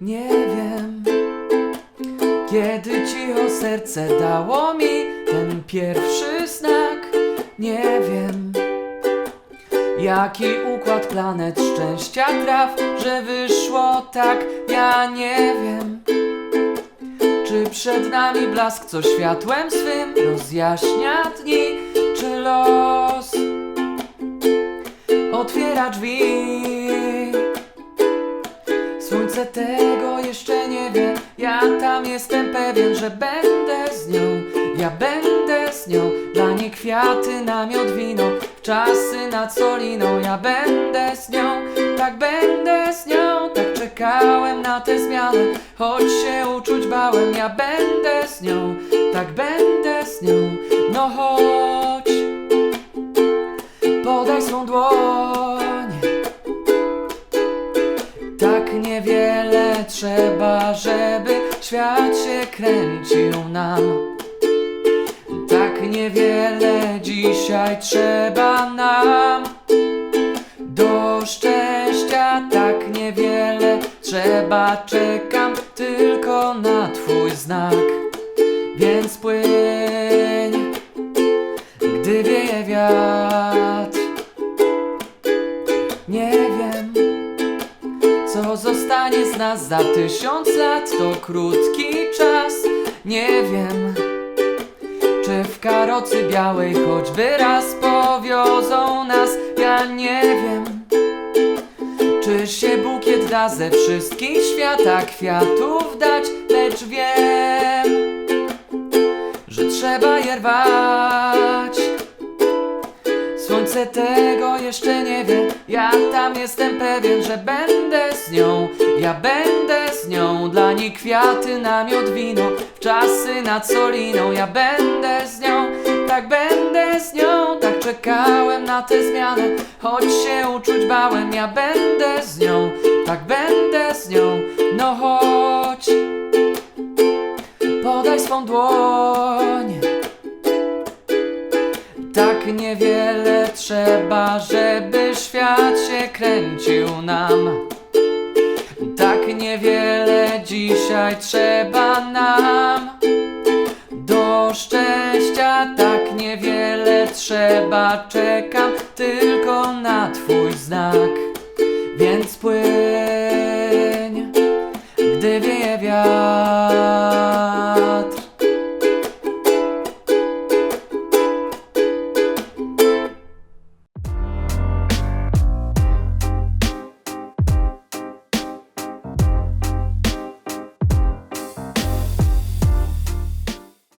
Nie wiem, kiedy cicho serce dało mi ten pierwszy znak. Nie wiem, jaki układ planet szczęścia traf, że wyszło tak. Ja nie wiem, czy przed nami blask, co światłem swym rozjaśnia dni, czy los otwiera drzwi. Słońce tego jeszcze nie wie. Ja tam jestem pewien, że będę z nią. Ja będę z nią. Dla niej kwiaty, namiot, wino Czasy nad soliną. Ja będę z nią. Tak będę z nią. Tak czekałem na tę zmianę Choć się uczuć bałem Ja będę z nią. Tak będę z nią. No chodź Podaj swą dłoń niewiele trzeba, żeby świat się kręcił nam. Tak niewiele dzisiaj trzeba nam. Do szczęścia tak niewiele trzeba, czekam tylko na Twój znak. Więc płyń, zostanie z nas za tysiąc lat? To krótki czas. Nie wiem Czy w karocy białej choćby raz powiozą nas. Ja nie wiem Czy się bukiet da ze wszystkich świata kwiatów dać. Lecz wiem Że trzeba je rwać Słońce tego jeszcze nie wie Ja tam jestem pewien, że będę z nią. Ja będę z nią. Dla niej kwiaty, namiot, wino W czasy nad soliną. Ja będę z nią Tak będę z nią. Tak czekałem na tę zmianę. Choć się uczuć bałem Ja będę z nią. Tak będę z nią. No chodź Podaj swą dłoń tak niewiele trzeba, żeby świat się kręcił nam. Tak niewiele dzisiaj trzeba nam. Do szczęścia tak niewiele trzeba, czekam tylko na Twój znak.